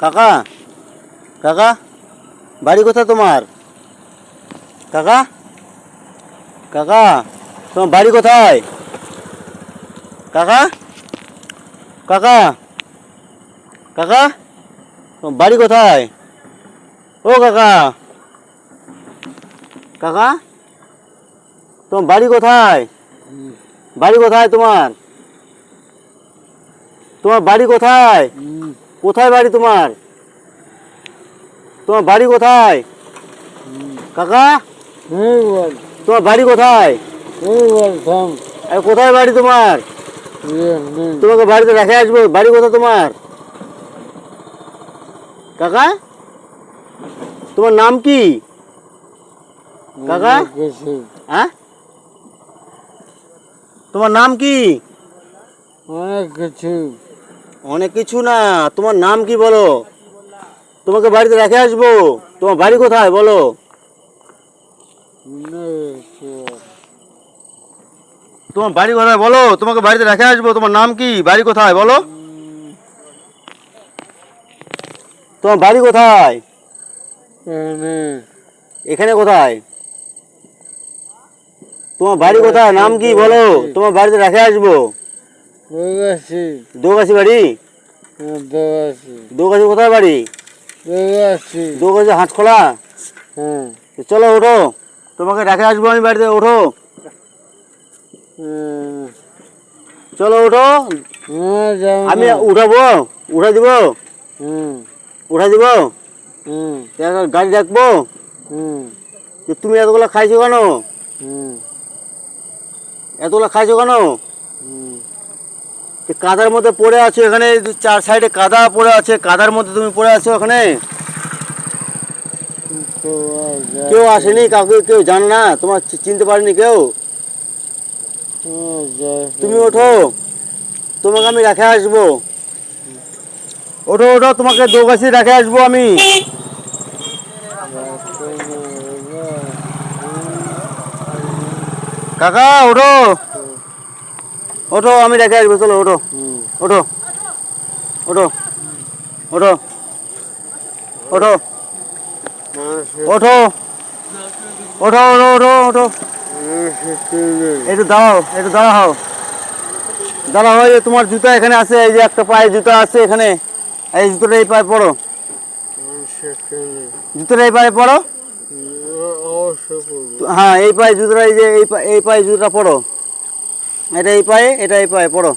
কাকা? কাকা? বাড়ি কোথায় তোমার? কাকা? কাকা, তোমার বাড়ি কোথায়? কাকা? কাকা? কাকা? তোমার বাড়ি কোথায়? ও কাকা। কাকা? তোমার বাড়ি কোথায়? বাড়ি কোথায় তোমার? তোমার বাড়ি কোথায়? কোথায় বাড়ি তোমার? তোমার বাড়ি কোথায়? কাকা? তোমার বাড়ি কোথায়? আরে কোথায় বাড়ি তোমার? তোমাকে বাড়িতে রেখে আসব বাড়ি কোথায় তোমার? কাকা? তোমার নাম কি? কাকা? হ্যাঁ? তোমার নাম কি? অনেক কিছু। অনেক কিছু না। তোমার নাম কি বলো? তোমাকে বাড়িতে রেখে আসব। তোমার বাড়ি কোথায় বলো? তোমার বাড়ি কোথায় বলো? তোমাকে বাড়িতে রেখে আসব। তোমার নাম কি? বাড়ি কোথায় বলো? তোমার বাড়ি কোথায়? এখানে। কোথায়? তোমার বাড়ি কোথায়? নাম কি বলো? তোমার বাড়িতে রেখে আসব। দোগাছি। দোগাছি বাড়ি? দোগাছি। দোগাছি কোথায় বাড়ি? দোগাছি। দোগাছি হাঁটখোলা হ্যাঁ। চলো ওঠো। তোমাকে রেখে আসব আমি বাড়িতে ওঠো। চলো ওঠো। হ্যাঁ আমি উঠাবো উঠা দিব? হুম উঠা দিব? গাড়ি যে তুমি এতগুলো খাইছো কেন? হুম এতগুলো খাইছো কেন? কাদার মধ্যে পড়ে আছো এখানে চার সাইডে কাদা পড়ে আছে, কাদার মধ্যে তুমি পড়ে আছো ওখানে কেউ আসেনি কাউকে, কেউ জানে না? তোমার চিনতে পারেনি কেউ? তুমি ওঠো। তোমাকে আমি রেখে আসব। ওঠো ওঠো, তোমাকে দোগাছি রেখে আসব আমি। কাকা, ওঠো। ওঠো আমি রেখে আসব চলো ওঠো। ওঠো। ওঠো। ওঠো। ওঠো। ওঠো। ওঠো ওঠো ওঠো ওঠো। একটু দাঁড়াও একটু দাঁড়াও। দাঁড়াও ওই যে তোমার জুতা এখানে আছে এই যে একটা পায়ে জুতা আছে এখানে। এই জুতোটা এই পায়ে পড়ো জুতোটা এই পায়ে পড়ো হ্যাঁ এই পায়ে জুতোটা এই যে এই এই পায়ে জুতোটা পড়ো এটা এই পায়ে এটা এই পায়ে পড়ো।